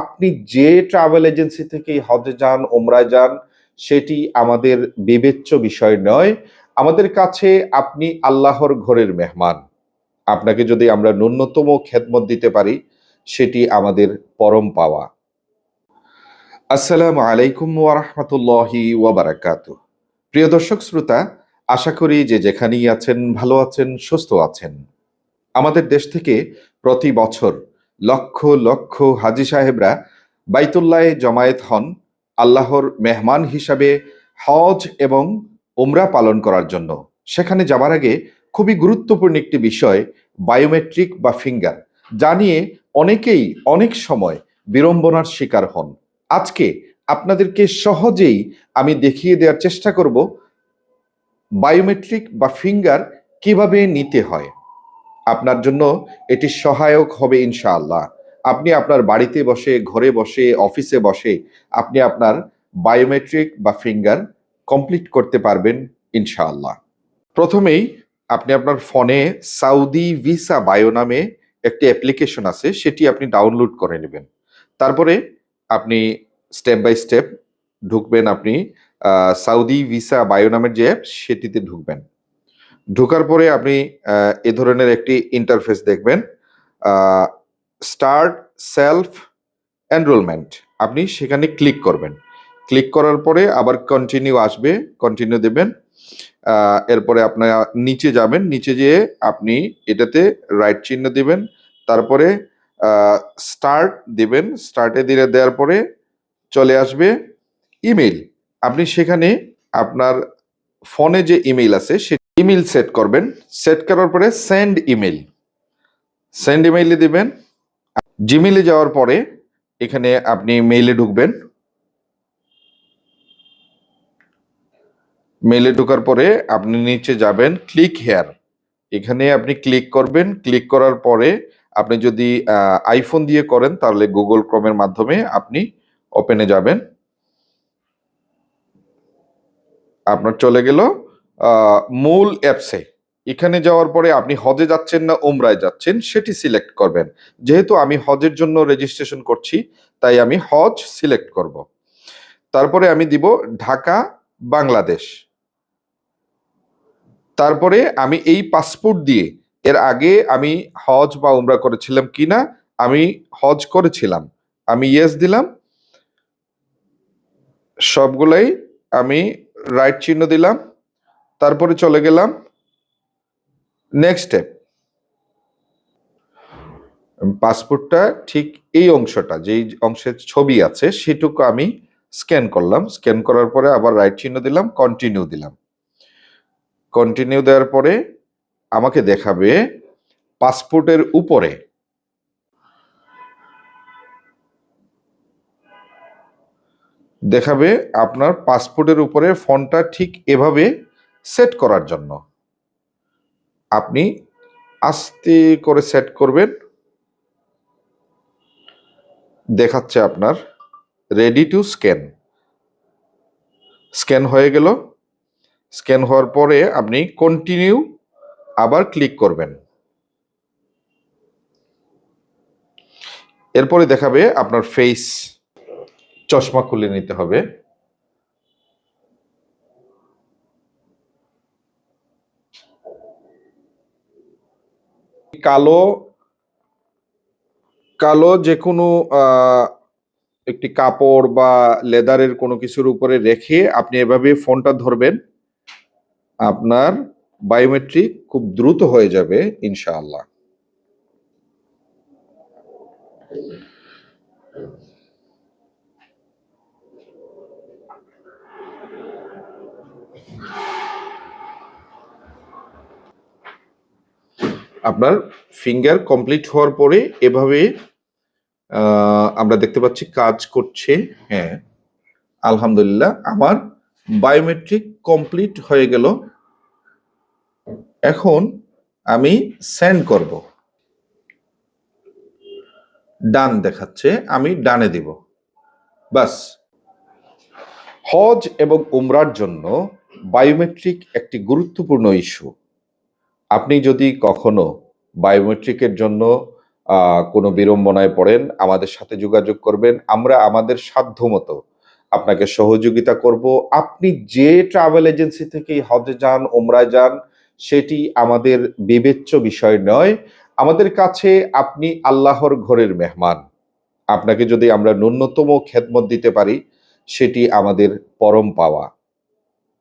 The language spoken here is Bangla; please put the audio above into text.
আপনি যে ট্রাভেল এজেন্সি থেকে হজে যান ওমরায় যান, সেটি আমাদের বিবেচ্য বিষয় নয়। আমাদের কাছে আপনি আল্লাহর ঘরের মেহমান। আপনাকে যদি আমরা ন্যূনতম খেদমত দিতে পারি, সেটি আমাদের পরম পাওয়া। আসসালামু আলাইকুম ওয়ারহমতুল্লাহি ওয়াবারাকাত প্রিয় দর্শক শ্রোতা, আশা করি যে যেখানেই আছেন, ভালো আছেন, সুস্থ আছেন। আমাদের দেশ থেকে প্রতি বছর লক্ষ লক্ষ হাজি সাহেবরা বাইতুল্লাহে জমায়েত হন আল্লাহর মেহমান হিসাবে হজ এবং ওমরা পালন করার জন্য। সেখানে যাবার আগে খুবই গুরুত্বপূর্ণ একটি বিষয়, বায়োমেট্রিক বা ফিঙ্গার, যা নিয়ে অনেকেই অনেক সময় বিড়ম্বনার শিকার হন। আজকে আপনাদেরকে সহজেই আমি দেখিয়ে দেওয়ার চেষ্টা করব বায়োমেট্রিক বা ফিঙ্গার কীভাবে নিতে হয়। আপনার জন্য এটি সহায়ক হবে ইনশাআল্লাহ। আপনি আপনার বাড়িতে বসে, ঘরে বসে, অফিসে বসে আপনি আপনার বায়োমেট্রিক বা ফিঙ্গার কমপ্লিট করতে পারবেন ইনশাআল্লাহ। প্রথমেই আপনি আপনার ফোনে সাউদি ভিসা বায়ো নামে একটি অ্যাপ্লিকেশন আছে, সেটি আপনি ডাউনলোড করে নেবেন। তারপরে আপনি স্টেপ বাই স্টেপ ঢুকবেন আপনি সাউদি ভিসা বায়ো নামের যে অ্যাপ, সেটিতে ঢুকবেন। ঢোকার পরে আপনি এ ধরনের একটি ইন্টারফেস দেখবেন স্টার্ট সেলফ এনরোলমেন্ট আপনি সেখানে ক্লিক করবেন। ক্লিক করার পরে আবার কন্টিনিউ আসবে কন্টিনিউ দেবেন এরপরে আপনার নিচে যাবেন, নিচে যেয়ে আপনি এটাতে রাইট চিহ্ন দিবেন, তারপরে স্টার্ট দিবেন স্টার্টে দিলে দেওয়ার পরে চলে আসবে ইমেল আপনি সেখানে আপনার ফোনে যে ইমেল আছে, সে ইমেল সেট করবেন। সেট করার পরে সেন্ড ইমেল সেন্ড ইমেইলে দিবেন। জিমেলে যাওয়ার পরে এখানে আপনি মেইলে ঢুকবেন। মেইলে ঢোকার পরে আপনি নিচে যাবেন ক্লিক হেয়ার। এখানে আপনি ক্লিক করবেন। ক্লিক করার পরে আপনি যদি আইফোন দিয়ে করেন, তাহলে গুগল ক্রমের মাধ্যমে আপনি ওপেনে যাবেন। আপনার চলে গেল মূল অ্যাপসে। এখানে যাওয়ার পরে আপনি হজে যাচ্ছেন না ওমরায় যাচ্ছেন, সেটি সিলেক্ট করবেন। যেহেতু আমি হজের জন্য রেজিস্ট্রেশন করছি, তাই আমি হজ সিলেক্ট করব। তারপরে আমি দিব ঢাকা, বাংলাদেশ। তারপরে আমি এই পাসপোর্ট দিয়ে, এর আগে আমি হজ বা উমরা করেছিলাম কি না আমি হজ করেছিলাম। আমি ইয়েস দিলাম। সবগুলাই আমি রাইট চিহ্ন দিলাম, তারপরে চলে গেলাম নেক্সট স্টেপ পাসপোর্টটা ঠিক এই অংশটা, যেই অংশের ছবি আছে, সেটুকু আমি স্ক্যান করলাম। স্ক্যান করার পরে আবার রাইট চিহ্ন দিলাম কন্টিনিউ দিলাম। কন্টিনিউ দেওয়ার পরে আমাকে দেখাবে পাসপোর্টের উপরে দেখাবে আপনার পাসপোর্টের উপরে ফোনটা ঠিক এভাবে সেট করার জন্য। আপনি আস্তে করে সেট করবেন। দেখাচ্ছে আপনার রেডি টু স্ক্যান স্ক্যান হয়ে গেল। স্ক্যান হওয়ার পরে আপনি কন্টিনিউ আবার ক্লিক করবেন। এরপরে দেখাবে আপনার ফেস চশমা খুলে নিতে হবে। কালো কালো যে কোনো একটি কাপড় বা লেদারের কোনো কিছুর উপরে রেখে আপনি এভাবে ফোনটা ধরবেন, আপনার বায়োমেট্রিক খুব দ্রুত হয়ে যাবে, ইনশাআল্লাহ। আপনার ফিঙ্গার কমপ্লিট হওয়ার পরে এভাবে আমরা দেখতে পাচ্ছি কাজ করছে। হ্যাঁ আলহামদুলিল্লাহ, আমার বায়োমেট্রিক কমপ্লিট হয়ে গেল। এখন আমি সেন্ড করব। ডান দেখাচ্ছে, আমি ডানে দিব। বাস হজ এবং উমরার জন্য বায়োমেট্রিক একটি গুরুত্বপূর্ণ ইস্যু আপনি যদি কখনো বায়োমেট্রিকের জন্য কোনো বিড়ম্বনায় পড়েন, আমাদের সাথে যোগাযোগ করবেন। আমরা আমাদের সাধ্যমতো আপনাকে সহযোগিতা করব। আপনি যে ট্রাভেল এজেন্সি থেকে হজে যান ওমরায় যান, সেটি আমাদের বিবেচ্য বিষয় নয়। আমাদের কাছে আপনি আল্লাহর ঘরের মেহমান। আপনাকে যদি আমরা ন্যূনতম খেদমত দিতে পারি, সেটি আমাদের পরম পাওয়া।